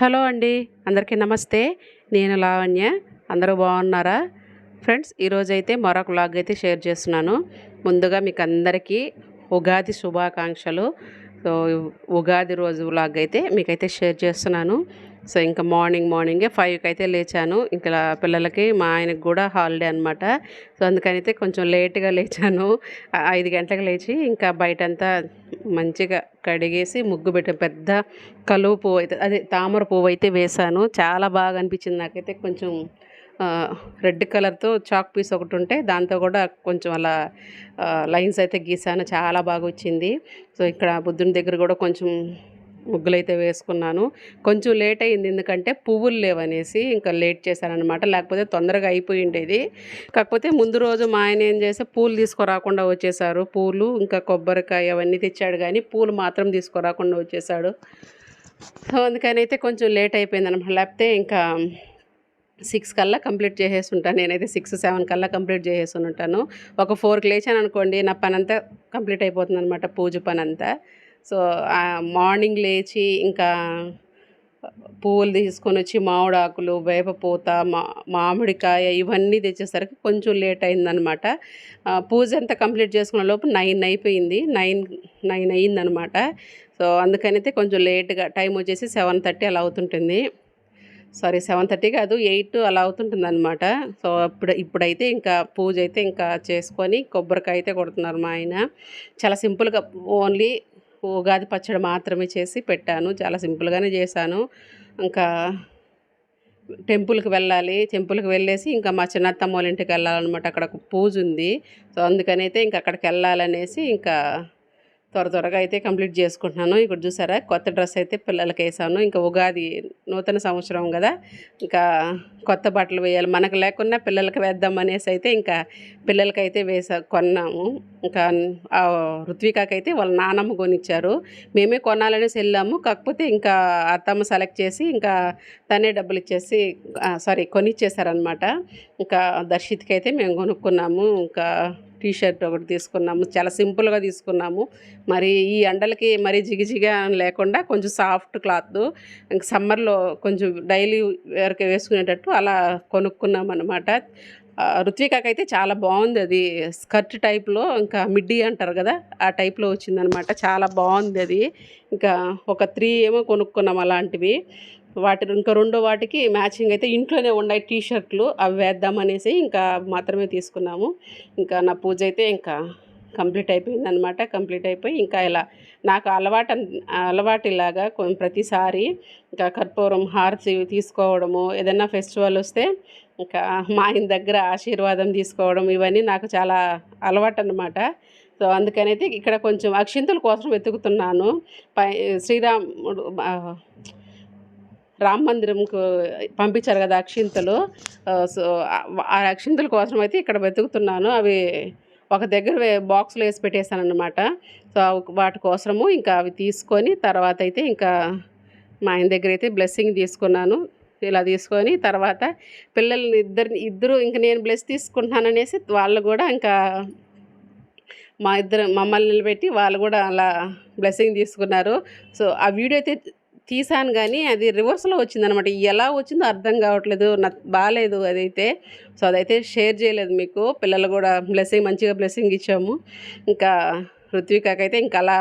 Hello అండి అందరికీ నమస్తే. నేను లావణ్య అందరూ బాగున్నారా? ఫ్రెండ్స్ ఈరోజైతే మరొక వ్లాగ్ అయితే షేర్ చేస్తున్నాను. ముందుగా మీకు అందరికీ ఉగాది శుభాకాంక్షలు. సో ఉగాది రోజు వ్లాగ్ అయితే మీకైతే షేర్ చేస్తున్నాను. సో ఇంకా మార్నింగ్ మార్నింగే ఫైవ్కి అయితే లేచాను. ఇంకా పిల్లలకి మా ఆయనకి కూడా హాలిడే అనమాట సో అందుకనైతే కొంచెం లేట్గా లేచాను. ఐదు గంటలకు లేచి ఇంకా బయటంతా మంచిగా కడిగేసి ముగ్గు పెట్టాను పెద్ద కలువ పువ్వు అయితే అదే తామర పువ్వు అయితే వేశాను. చాలా బాగా అనిపించింది నాకైతే. కొంచెం రెడ్ కలర్తో చాక్ పీస్ ఒకటి ఉంటే దాంతో కూడా కొంచెం అలా లైన్స్ అయితే గీసాను. చాలా బాగా వచ్చింది. సో ఇక్కడ బుద్ధుని దగ్గర కూడా కొంచెం ముగ్గులైతే వేసుకున్నాను. కొంచెం లేట్ అయింది ఎందుకంటే పువ్వులు లేవనేసి ఇంకా లేట్ చేశానమాట లేకపోతే తొందరగా అయిపోయి ఉండేది. కాకపోతే ముందు రోజు మా ఆయన ఏం చేస్తే పూలు తీసుకురాకుండా వచ్చేసారు. పూలు ఇంకా కొబ్బరికాయ అవన్నీ తెచ్చాడు కానీ పూలు మాత్రం తీసుకురాకుండా వచ్చేసాడు. సో అందుకని అయితే కొంచెం లేట్ అయిపోయింది అనమాట లేకపోతే ఇంకా సిక్స్ కల్లా కంప్లీట్ చేసేసి ఉంటాను. నేనైతే సిక్స్ సెవెన్ కల్లా కంప్లీట్ చేసేసి ఉంటాను. ఒక ఫోర్కి లేచాను అనుకోండి నా పని అంతా కంప్లీట్ అయిపోతుంది అనమాట పూజ పని అంతా సో మార్నింగ్ లేచి ఇంకా పువ్వులు తీసుకొని వచ్చి మామిడాకులు వేపపూత మా మామిడికాయ ఇవన్నీ తెచ్చేసరికి కొంచెం లేట్ అయిందనమాట. పూజ అంతా కంప్లీట్ చేసుకున్న లోపు నైన్ అయిపోయింది. నైన్ నైన్ అయ్యిందనమాట సో అందుకనైతే కొంచెం లేట్గా టైం వచ్చేసి సెవెన్ థర్టీ అలా అవుతుంటుంది. సారీ సెవెన్ థర్టీ కాదు ఎయిట్ అలా అవుతుంటుంది అనమాట సో ఇప్పుడు ఇప్పుడైతే ఇంకా పూజ అయితే ఇంకా చేసుకొని కొబ్బరికాయ అయితే కొడుతున్నారు మా ఆయన. చాలా సింపుల్గా ఓన్లీ ఉగాది పచ్చడి మాత్రమే చేసి పెట్టాను. చాలా సింపుల్గానే చేశాను. ఇంకా టెంపుల్కి వెళ్ళాలి. టెంపుల్కి వెళ్ళేసి ఇంకా మా చిన్నత్తమ్మ వాళ్ళ ఇంటికి వెళ్ళాలన్నమాట. అక్కడ ఒక పూజ ఉంది. సో అందుకనైతే ఇంకా అక్కడికి వెళ్ళాలనేసి ఇంకా త్వర త్వరగా అయితే కంప్లీట్ చేసుకుంటున్నాను. ఇక్కడ చూసారా? కొత్త డ్రెస్ అయితే పిల్లలకి వేసాను. ఇంకా ఉగాది నూతన సంవత్సరం కదా. ఇంకా కొత్త బట్టలు వేయాలి. మనకు లేకున్నా పిల్లలకి వేద్దాం అనేసి అయితే ఇంకా పిల్లలకైతే వేసా కొన్నాము. ఇంకా రుత్వికాకైతే ఋత్వికాకి అయితే వాళ్ళ నానమ్మ కొనిచ్చారు. మేమే కొనాలనేసి వెళ్ళాము. కాకపోతే ఇంకా అత్తమ్మ సెలెక్ట్ చేసి ఇంకా తనే డబ్బులు ఇచ్చేసి సారీ కొనిచ్చేసారనమాట ఇంకా దర్శిత్కి అయితే మేము కొనుక్కున్నాము. ఇంకా టీ షర్ట్ ఒకటి తీసుకున్నాము. చాలా సింపుల్గా తీసుకున్నాము. మరి ఈ ఎండలకి మరీ జిగిజిగా లేకుండా కొంచెం సాఫ్ట్ క్లాత్ ఇంక సమ్మర్లో కొంచెం డైలీ వేర్కి వేసుకునేటట్టు అలా కొనుక్కున్నాం అనమాట ఋత్వికాకి అయితే చాలా బాగుంది అది. స్కర్ట్ టైప్లో ఇంకా మిడ్డీ అంటారు కదా ఆ టైప్లో వచ్చిందనమాట చాలా బాగుంది అది. ఇంకా ఒక త్రీ ఏమో కొనుక్కున్నాం అలాంటివి. వాటి ఇంకా రెండో వాటికి మ్యాచింగ్ అయితే ఇంట్లోనే ఉన్నాయి టీ షర్ట్లు అవి వేద్దామనేసి ఇంకా మాత్రమే తీసుకున్నాము. ఇంకా నా పూజ అయితే ఇంకా కంప్లీట్ అయిపోయింది అనమాట కంప్లీట్ అయిపోయి ఇంకా ఇలా నాకు అలవాటు అలవాటు ఇలాగా ప్రతిసారి ఇంకా కర్పూరం హారతి తీసుకోవడము ఏదైనా ఫెస్టివల్ వస్తే ఇంకా మా ఆయన దగ్గర ఆశీర్వాదం తీసుకోవడం ఇవన్నీ నాకు చాలా అలవాటు అనమాట సో అందుకనైతే ఇక్కడ కొంచెం అక్షింతల కోసం వెతుకుతున్నాను. పై శ్రీరాముడు రామ మందిరంకు పంపించారు కదా అక్షింతలు. ఆ, సో ఆ- అక్షింతల కోసం అయితే ఇక్కడ వెతుకుతున్నాను. అవి ఒక దగ్గర బాక్స్లో వేసి పెట్టేశాను అనమాట సో వాటి కోసము ఇంకా అవి తీసుకొని తర్వాత అయితే ఇంకా మా ఆయన దగ్గర అయితే బ్లెస్సింగ్ తీసుకున్నాను. ఇలా తీసుకొని తర్వాత పిల్లల్ని ఇద్దరిని ఇద్దరు ఇంకా నేను బ్లెస్ తీసుకుంటున్నాననేసి వాళ్ళు కూడా ఇంకా మా ఇద్దరు మమ్మల్ని నిలబెట్టి వాళ్ళు కూడా అలా బ్లెస్సింగ్ తీసుకున్నారు. సో ఆ వీడియో అయితే తీసాను కానీ అది రివర్స్లో వచ్చిందనమాట ఎలా వచ్చిందో అర్థం కావట్లేదు నాకు బాగాలేదు అదైతే. సో అదైతే షేర్ చేయలేదు మీకు. పిల్లలు కూడా బ్లెస్సింగ్ మంచిగా బ్లెస్సింగ్ ఇచ్చాము. ఇంకా ఋత్వికకైతే ఇంకా అలా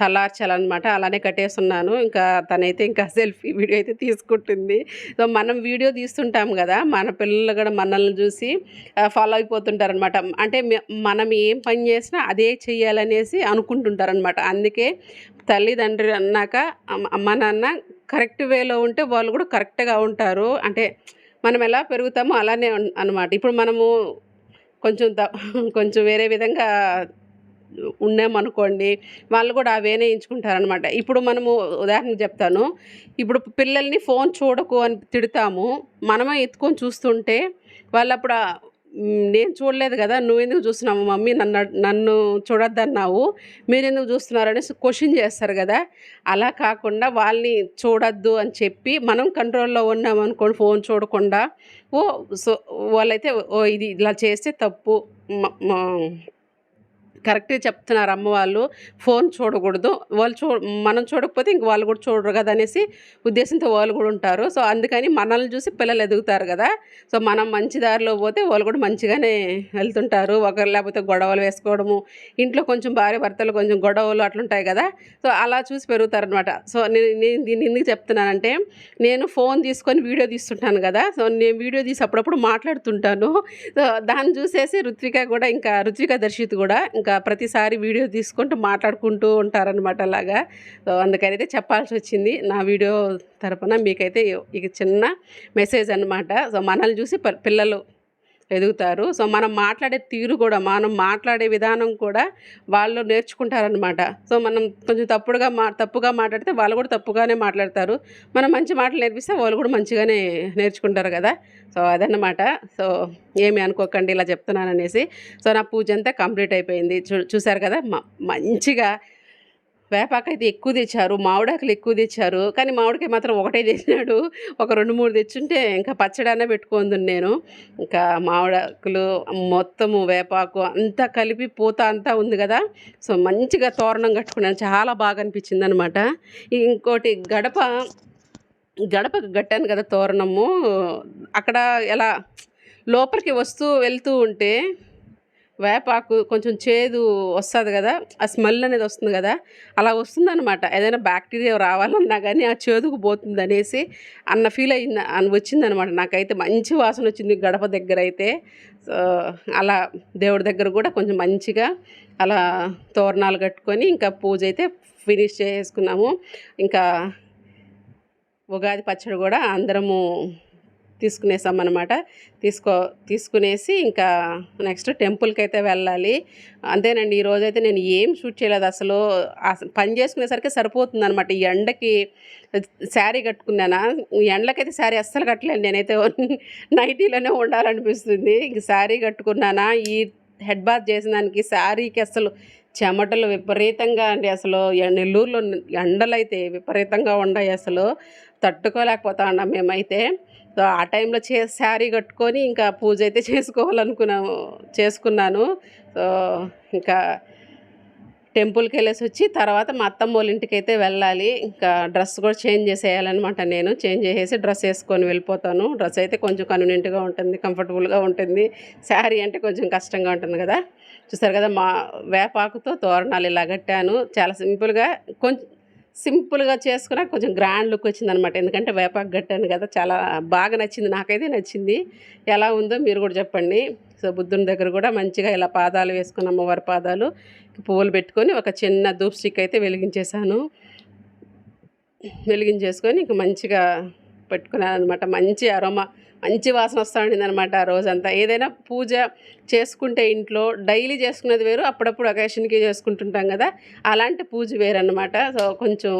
తలార్చాలన్నమాట. అలానే కట్టేస్తున్నాను. ఇంకా తనైతే ఇంకా సెల్ఫీ వీడియో అయితే తీసుకుంటుంది. సో మనం వీడియో తీస్తుంటాం కదా మన పిల్లలు కూడా మనల్ని చూసి ఫాలో అయిపోతుంటారనమాట అంటే మనం ఏం పని చేసినా అదే చేయాలనేసి అనుకుంటుంటారనమాట అందుకే తల్లిదండ్రులు అన్నాక అమ్మ- నాన్న కరెక్ట్ వేలో ఉంటే వాళ్ళు కూడా కరెక్ట్గా ఉంటారు. అంటే మనం ఎలా పెరుగుతామో అలానే అనమాట ఇప్పుడు మనము కొంచెం ద కొంచెం వేరే విధంగా ఉన్నామనుకోండి వాళ్ళు కూడా అవేనే ఎంచుకుంటారనమాట ఇప్పుడు మనము ఉదాహరణకు చెప్తాను. ఇప్పుడు పిల్లల్ని ఫోన్ చూడకు అని తిడతాము. మనమే ఎత్తుకొని చూస్తుంటే వాళ్ళు అప్పుడు నేను చూడలేదు కదా నువ్వెందుకు చూస్తున్నావు మమ్మీ? నన్ను నన్ను చూడొద్దన్నావు. మీరెందుకు చూస్తున్నారు అనేసి క్వశ్చన్ చేస్తారు కదా. అలా కాకుండా వాళ్ళని చూడొద్దు అని చెప్పి మనం కంట్రోల్లో ఉన్నామనుకోండి ఫోన్ చూడకుండా. ఓ సో వాళ్ళైతే ఓ ఇది ఇలా చేస్తే తప్పు. కరెక్టే కరెక్ట్గా చెప్తున్నారు అమ్మ వాళ్ళు. ఫోన్ చూడకూడదు. వాళ్ళు చూ మనం చూడకపోతే ఇంక వాళ్ళు కూడా చూడరు కదా అనేసి ఉద్దేశంతో వాళ్ళు కూడా ఉంటారు. సో అందుకని మనల్ని చూసి పిల్లలు ఎదుగుతారు కదా. సో మనం మంచి దారిలో పోతే వాళ్ళు కూడా మంచిగానే వెళ్తుంటారు. ఒకరు లేకపోతే గొడవలు వేసుకోవడము ఇంట్లో కొంచెం భార్య భర్తలు కొంచెం గొడవలు అట్లుంటాయి కదా. సో అలా చూసి పెరుగుతారనమాట సో నేను నేను దీన్ని ఎందుకు చెప్తున్నానంటే నేను ఫోన్ తీసుకొని వీడియో తీస్తుంటాను కదా. సో నేను వీడియో తీసి అప్పుడప్పుడు మాట్లాడుతుంటాను. సో దాన్ని చూసేసి రుత్విక కూడా ఇంకా రుత్విక దర్శిత్ కూడా ఇంకా ఇంకా ప్రతిసారి వీడియో తీసుకుంటూ మాట్లాడుకుంటూ ఉంటారనమాట అలాగా. అందుకనైతే అందుకని అయితే చెప్పాల్సి వచ్చింది. నా వీడియో తరపున మీకైతే ఇక చిన్న మెసేజ్ అనమాట సో మనల్ని చూసి ప- పిల్లలు ఎదుగుతారు. సో మనం మాట్లాడే తీరు కూడా మనం మాట్లాడే విధానం కూడా వాళ్ళు నేర్చుకుంటారనమాట సో మనం కొంచెం తప్పుడుగా మా తప్పుగా మాట్లాడితే వాళ్ళు కూడా తప్పుగానే మాట్లాడతారు. మనం మంచి మాటలు నేర్పిస్తే వాళ్ళు కూడా మంచిగానే నేర్చుకుంటారు కదా. సో అదన్నమాట. సో ఏమి అనుకోకండి ఇలా చెప్తున్నాను అనేసి సో నా పూజ అంతా కంప్లీట్ అయిపోయింది. చూ చూసారు కదా? మ- మంచిగా వేపాకు అయితే ఎక్కువ తెచ్చారు మామిడాకులు ఎక్కువ తెచ్చారు కానీ మామిడికాయ మాత్రం ఒకటే తెచ్చినాడు. ఒక రెండు మూడు తెచ్చుంటే ఇంకా పచ్చడనే పెట్టుకుంది నేను. ఇంకా మామిడాకులు మొత్తము వేపాకు అంతా కలిపి పూత అంతా ఉంది కదా. సో మంచిగా తోరణం కట్టుకున్నాను. చాలా బాగా అనిపించింది అనమాట ఇంకోటి గడప గడపకు కట్టాను కదా తోరణము. అక్కడ ఎలా లోపలికి వస్తూ వెళ్తూ ఉంటే వేపాకు కొంచెం చేదు వస్తుంది కదా ఆ స్మెల్ అనేది వస్తుంది కదా అలా వస్తుందన్నమాట. ఏదైనా బ్యాక్టీరియా రావాలన్నా కానీ ఆ చేదుకు పోతుంది అనేసి అన్న ఫీల్ అయింది అని వచ్చిందనమాట నాకైతే మంచి వాసన వచ్చింది గడప దగ్గర అయితే. అలా దేవుడి దగ్గర కూడా కొంచెం మంచిగా అలా తోరణాలు కట్టుకొని ఇంకా పూజ అయితే ఫినిష్ చేసుకున్నాము. ఇంకా ఉగాది పచ్చడి కూడా అందరము తీసుకునేసాం అనమాట తీసుకో తీసుకునేసి ఇంకా నెక్స్ట్ టెంపుల్కి అయితే వెళ్ళాలి. అంతేనండి ఈ రోజైతే నేను ఏం షూట్ చేయలేదు అసలు. పని చేసుకునేసరికి సరిపోతుంది అనమాట ఈ ఎండకి శారీ కట్టుకున్నానా? ఈ ఎండలకైతే శారీ అస్సలు కట్టలేను నేనైతే. నైటీలోనే ఉండాలనిపిస్తుంది. ఇంక శారీ కట్టుకున్నానా? ఈ హెడ్ బాత్ చేసిన దానికి శారీకి అసలు చెమటలు విపరీతంగా అండి అసలు. నెల్లూరులో ఎండలైతే విపరీతంగా ఉన్నాయి అసలు. తట్టుకోలేకపోతా ఉన్నాం మేమైతే. ఆ టైంలో చే శారీ కట్టుకొని ఇంకా పూజ అయితే చేసుకోవాలనుకున్నాము చేసుకున్నాను. సో ఇంకా టెంపుల్కి వెళ్ళేసి వచ్చి తర్వాత మా అత్తమ్మ వాళ్ళ ఇంటికి అయితే వెళ్ళాలి. ఇంకా డ్రెస్ కూడా చేంజ్ చేసేయాలన్నమాట నేను. చేంజ్ చేసేసి డ్రెస్ వేసుకొని వెళ్ళిపోతాను. డ్రెస్ అయితే కొంచెం కన్వీనియంట్గా ఉంటుంది కంఫర్టబుల్గా ఉంటుంది. శారీ అంటే కొంచెం కష్టంగా ఉంటుంది కదా. చూసారు కదా మా వేపాకుతో తోరణాలు ఇలా కట్టాను. చాలా సింపుల్గా కొంచెం సింపుల్గా చేసుకున్నా కొంచెం గ్రాండ్ లుక్ వచ్చింది అనమాట ఎందుకంటే వేపాకు కట్టాను కదా చాలా బాగా నచ్చింది నాకైతే నచ్చింది. ఎలా ఉందో మీరు కూడా చెప్పండి. సో బుద్ధుని దగ్గర కూడా మంచిగా ఇలా పాదాలు వేసుకున్న అమ్మవారి పాదాలు పువ్వులు పెట్టుకొని ఒక చిన్న ధూప్ స్టిక్ అయితే వెలిగించేసాను వెలిగించేసుకొని ఇంక మంచిగా పెట్టుకున్నాను అనమాట మంచి అరోమా మంచి వాసన వస్తూ ఉండింది అనమాట ఆ రోజంతా. ఏదైనా పూజ చేసుకుంటే ఇంట్లో డైలీ చేసుకునేది వేరు అప్పుడప్పుడు అకేషన్కి చేసుకుంటుంటాం కదా అలాంటి పూజ వేరు అనమాట సో కొంచెం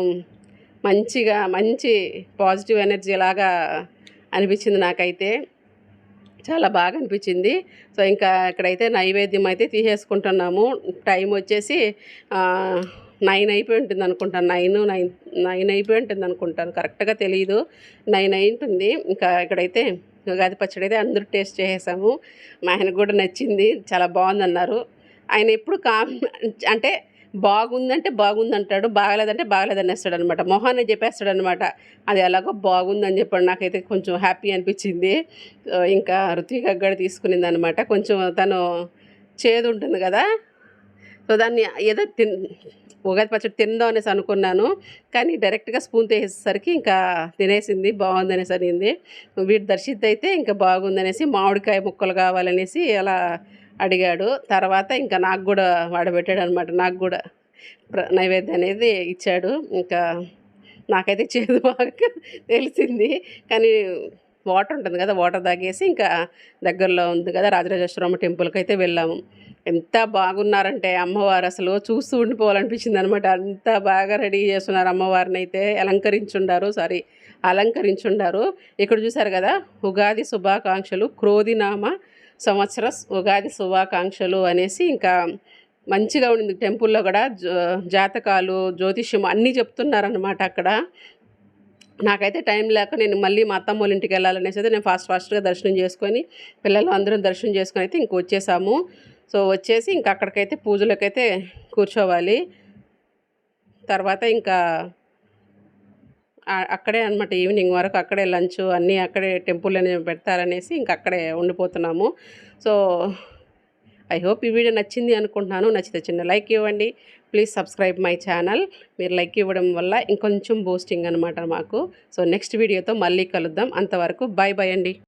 మంచిగా మంచి పాజిటివ్ ఎనర్జీ లాగా అనిపించింది నాకైతే. చాలా బాగా అనిపించింది. సో ఇంకా ఇక్కడైతే నైవేద్యం అయితే తీసేసుకుంటున్నాము. టైం వచ్చేసి నైన్ అయిపోయి ఉంటుంది అనుకుంటాను నైన్ నైన్ నైన్ అయిపోయి ఉంటుంది అనుకుంటాను. కరెక్ట్గా తెలియదు నైన్ అయి ఉంటుంది. ఇంకా ఇక్కడైతే ఉగాది పచ్చడి అయితే అందరూ టేస్ట్ చేసేసాము. మా ఆయనకు కూడా నచ్చింది. చాలా బాగుందన్నారు. ఆయన ఎప్పుడు కామ్ అంటే బాగుందంటే బాగుంది అంటాడు బాగలేదంటే బాగలేదని వేస్తాడు అనమాట మొహాన్ని చెప్పేస్తాడు అనమాట అది ఎలాగో బాగుందని చెప్పాడు. నాకైతే కొంచెం హ్యాపీ అనిపించింది. ఇంకా ఋత్విక గడ తీసుకునింది అనమాట కొంచెం తను చేదు ఉంటుంది కదా. సో దాన్ని ఏదో తిన్ ఉగాది పచ్చడి తిందాం అనేసి అనుకున్నాను. కానీ డైరెక్ట్గా స్పూన్ తీసేసరికి ఇంకా తినేసింది బాగుంది అనేసి అనింది. వీటి దర్శిత్ అయితే ఇంకా బాగుందనేసి మామిడికాయ ముక్కలు కావాలనేసి అలా అడిగాడు. తర్వాత ఇంకా నాకు కూడా వాడబెట్టాడు అనమాట నాకు కూడా ప్ర- నైవేద్యం అనేది ఇచ్చాడు. ఇంకా నాకైతే చేదు బాగా తెలిసింది. కానీ వాటర్ ఉంటుంది కదా వాటర్ తాగేసి ఇంకా దగ్గరలో ఉంది కదా రాజరాజేశ్వరమ్మ టెంపుల్కి అయితే వెళ్ళాము. ఎంత బాగున్నారంటే అమ్మవారు అసలు చూస్తూ ఉండిపోవాలనిపించింది అనమాట అంత బాగా రెడీ చేస్తున్నారు అమ్మవారిని అయితే అలంకరించుండారు సారీ అలంకరించుండారు. ఇక్కడ చూసారు కదా ఉగాది శుభాకాంక్షలు క్రోధినామ సంవత్సర ఉగాది శుభాకాంక్షలు అనేసి ఇంకా మంచిగా ఉండింది. టెంపుల్లో కూడా జాతకాలు జ్యోతిష్యం అన్నీ చెప్తున్నారనమాట అక్కడ. నాకైతే టైం లేక నేను మళ్ళీ మా అత్తమ్మ వాళ్ళ ఇంటికి వెళ్ళాలనేసి అయితే నేను ఫాస్ట్ ఫాస్ట్గా దర్శనం చేసుకొని పిల్లలు అందరం దర్శనం చేసుకొని అయితే ఇంక వచ్చేసాము. సో వచ్చేసి ఇంకా అక్కడికైతే పూజలకైతే కూర్చోవాలి. తర్వాత ఇంకా అక్కడే అనమాట ఈవినింగ్ వరకు అక్కడే లంచ్ అన్నీ అక్కడే టెంపుల్ అనేవి పెడతారనేసి ఇంక అక్కడే ఉండిపోతున్నాము. సో ఐ హోప్ ఈ వీడియో నచ్చింది అనుకుంటున్నాను. నచ్చితే చిన్న లైక్ ఇవ్వండి. Please subscribe my channel. మీరు లైక్ ఇవ్వడం వల్ల ఇంకొంచెం బూస్టింగ్ అనమాట మాకు. సో నెక్స్ట్ వీడియోతో మళ్ళీ కలుద్దాం. అంతవరకు బాయ్ బాయ్ అండి.